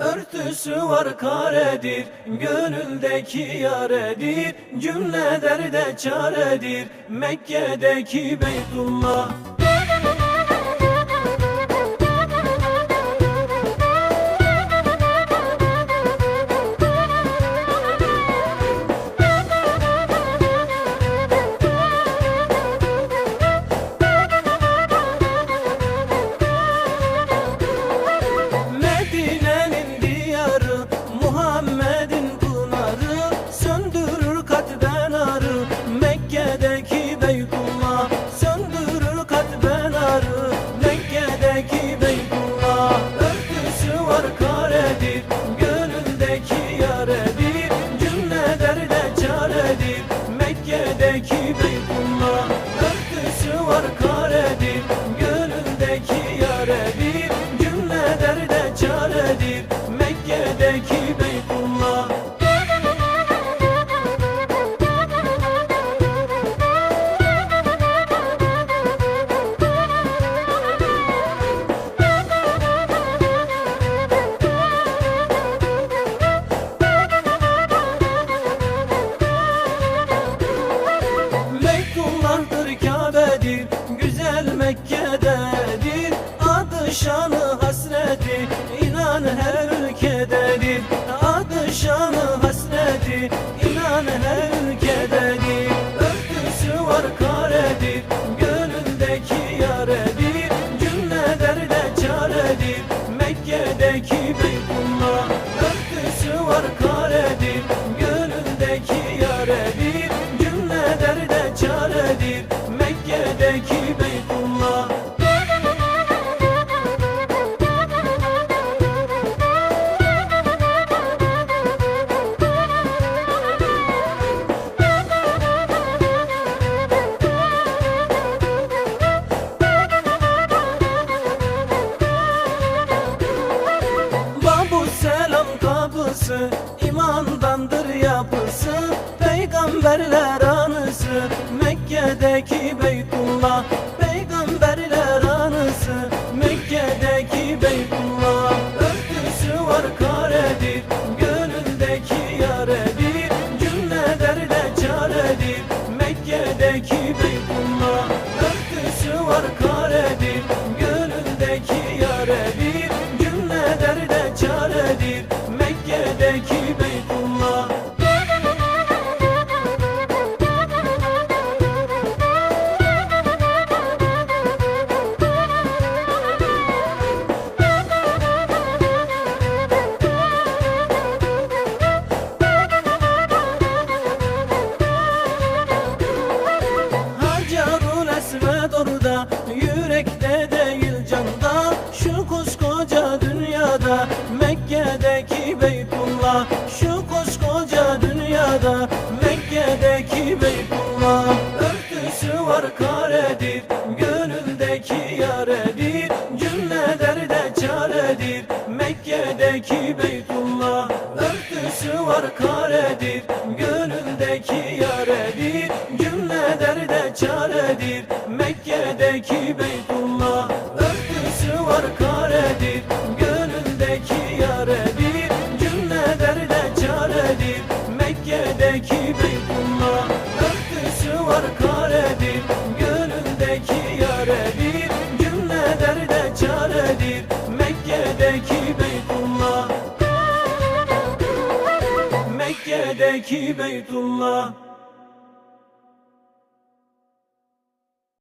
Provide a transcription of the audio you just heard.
Örtüsü var karedir, gönüldeki yaredir Cümle derde çaredir, Mekke'deki Beytullah Mekke'dedir Adı şanı hasreti inan her ülkededir. Adı şanı hasreti inan her ülkededir. Örtüsü var karedir Gönüldeki yaredir. Cümle derde çaredir Mekke'deki Beytullah Örtüsü kapısı imandandır yapısı Peygamberler anısı. Mekke'deki Beytullah Peygamberler anısı. Mekke'deki Beytullah Örtüsü var karedir Gönüldeki yaredir Cümle derde çaredir. Mekke'deki Beytullah Örtüsü var karedir Gönüldeki yaredir Cümle derde çaredir Mekke'deki Beytullah Mekke'deki Beytullah Şu koskoca dünyada Mekke'deki Beytullah. Örtüsü var karedir Gönüldeki yaredir Cümle derde çaredir. Mekke'deki Beytullah Örtüsü var karedir Gönüldeki yaredir Cümle derde çaredir. Mekke'deki Beytullah derde çaredir Mekke'deki Beytullah Örtüsü var karedir Gönüldeki yaredir Cümle derde çaredir. Mekke'deki Beytullah Mekke'deki Beytullah